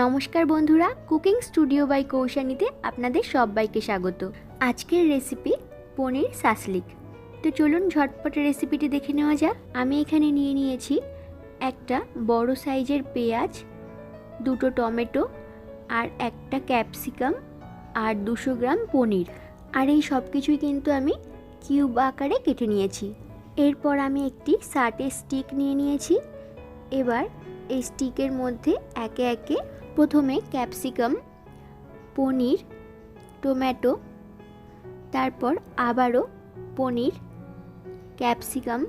নমস্কার বন্ধুরা, cooking studio by কৌশানীতে আপনাদের সবাইকে স্বাগত। আজকের রেসিপি পনির সাসলিক তো চলুন ঝটপট রেসিপিটি দেখে নেওয়া যাক। আমি এখানে নিয়ে নিয়েছি একটা বড় সাইজের পেঁয়াজ, দুটো টমেটো আর একটা ক্যাপসিকাম আর দুশো গ্রাম পনির। আর এই সব কিছুই কিন্তু আমি কিউব আকারে কেটে নিয়েছি। এরপর আমি একটি সাটের স্টিক নিয়ে নিয়েছি। এবার এই স্টিকের মধ্যে একে একে প্রথমে ক্যাপসিকাম, পনির, টমেটো, তারপর আবারও পনির, ক্যাপসিকাম,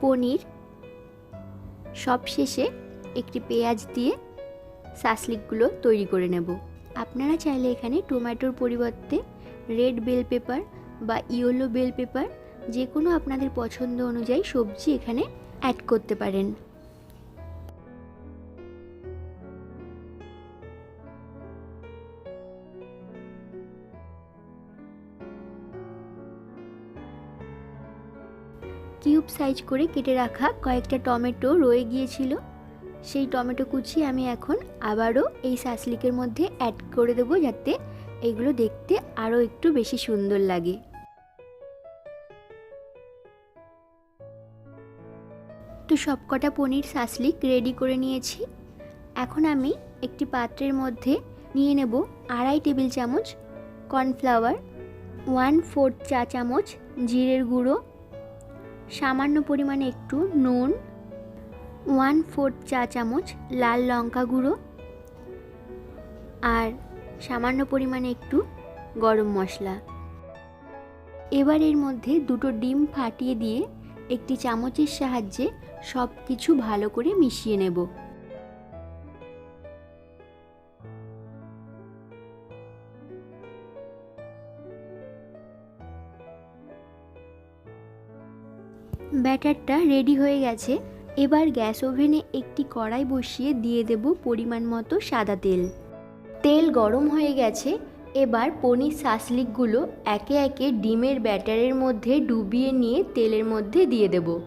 পনির, সবশেষে একটি পেঁয়াজ দিয়ে সাসলিকগুলো তৈরি করে নেব। আপনারা চাইলে এখানে টমেটোর পরিবর্তে রেড বেল পেপার বা ইয়েলো বেল পেপার যে কোনো আপনাদের পছন্দ অনুযায়ী সবজি এখানে অ্যাড করতে পারেন। কিউব সাইজ করে কেটে রাখা কয়েকটা টমেটো রয়ে গিয়েছিল। সেই টমেটো কুচি আমি এখন আবারও এই সাসলিকের মধ্যে অ্যাড করে দেবো যাতে এগুলো দেখতে আরও একটু বেশি সুন্দর লাগে। তো সবকটা পনির সাসলিক রেডি করে নিয়েছি। এখন আমি একটি পাত্রের মধ্যে নিয়ে নেব আড়াই টেবিল চামচ কর্নফ্লাওয়ার ওয়ান ফোর্থ চা চামচ জিরের গুঁড়ো সামান্য পরিমাণে একটু নুন ওয়ান ফোর্থ চা চামচ লাল লঙ্কা গুঁড়ো আর সামান্য পরিমাণে একটু গরম মশলা। এবার এর মধ্যে দুটো ডিম ফাটিয়ে দিয়ে একটি চামচের সাহায্যে সব কিছু ভালো করে মিশিয়ে নেব। ব্যাটারটা রেডি হয়ে গেছে। এবার গ্যাস ওভেনে একটি কড়াই বসিয়ে দিয়ে দেব পরিমাণ মতো সাদা তেল। তেল গরম হয়ে গেছে, এবার পনির সাসলিকগুলো একে একে ডিমের ব্যাটারের মধ্যে ডুবিয়ে নিয়ে তেলের মধ্যে দিয়ে দেব।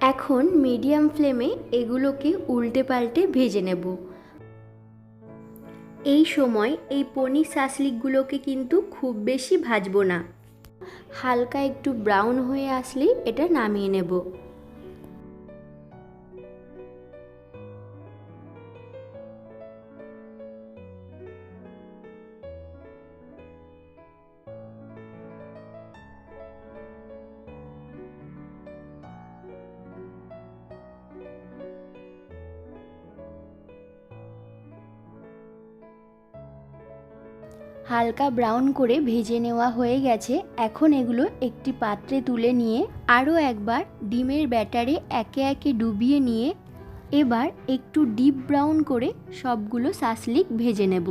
এখন মিডিয়াম ফ্লেমে এগুলোকে উল্টে পাল্টে ভেজে নেব। এই সময় এই পনির সাসলিকগুলোকে কিন্তু খুব বেশি ভাজবো না। হালকা একটু ব্রাউন হয়ে আসলেই এটা নামিয়ে নেব। হালকা ব্রাউন করে ভেজে নেওয়া হয়ে গেছে। এখন এগুলো একটি পাত্রে তুলে নিয়ে আরও একবার ডিমের ব্যাটারে একে একে ডুবিয়ে নিয়ে এবার একটু ডিপ ব্রাউন করে সবগুলো সাসলিক ভেজে নেব।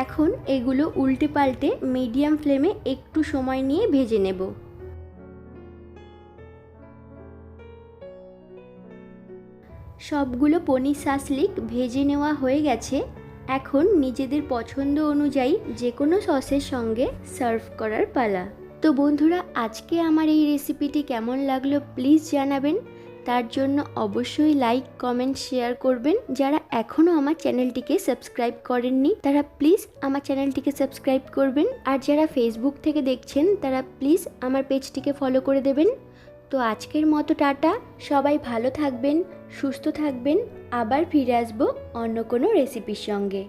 এখন এগুলো উল্টে পাল্টে মিডিয়াম ফ্লেমে একটু সময় নিয়ে ভেজে নেব। সবগুলো পনির সাসলিক ভেজে নেওয়া হয়ে গেছে। এখন নিজেদের পছন্দ অনুযায়ী যে কোনো সসের সঙ্গে সার্ভ করার পালা। তো বন্ধুরা, আজকে আমার এই রেসিপিটি কেমন লাগল প্লিজ জানাবেন। তার জন্য অবশ্যই লাইক কমেন্ট শেয়ার করবেন। যারা এখনও আমার চ্যানেলটিকে সাবস্ক্রাইব করেননি, তারা প্লিজ আমার চ্যানেলটিকে সাবস্ক্রাইব করবেন। আর যারা ফেসবুক থেকে দেখছেন, তারা প্লিজ আমার পেজটিকে ফলো করে দেবেন। তো আজকের মতো টাটা। সবাই ভালো থাকবেন, সুস্থ থাকবেন। আবার ফিরে আসব অন্য কোনো রেসিপির সঙ্গে।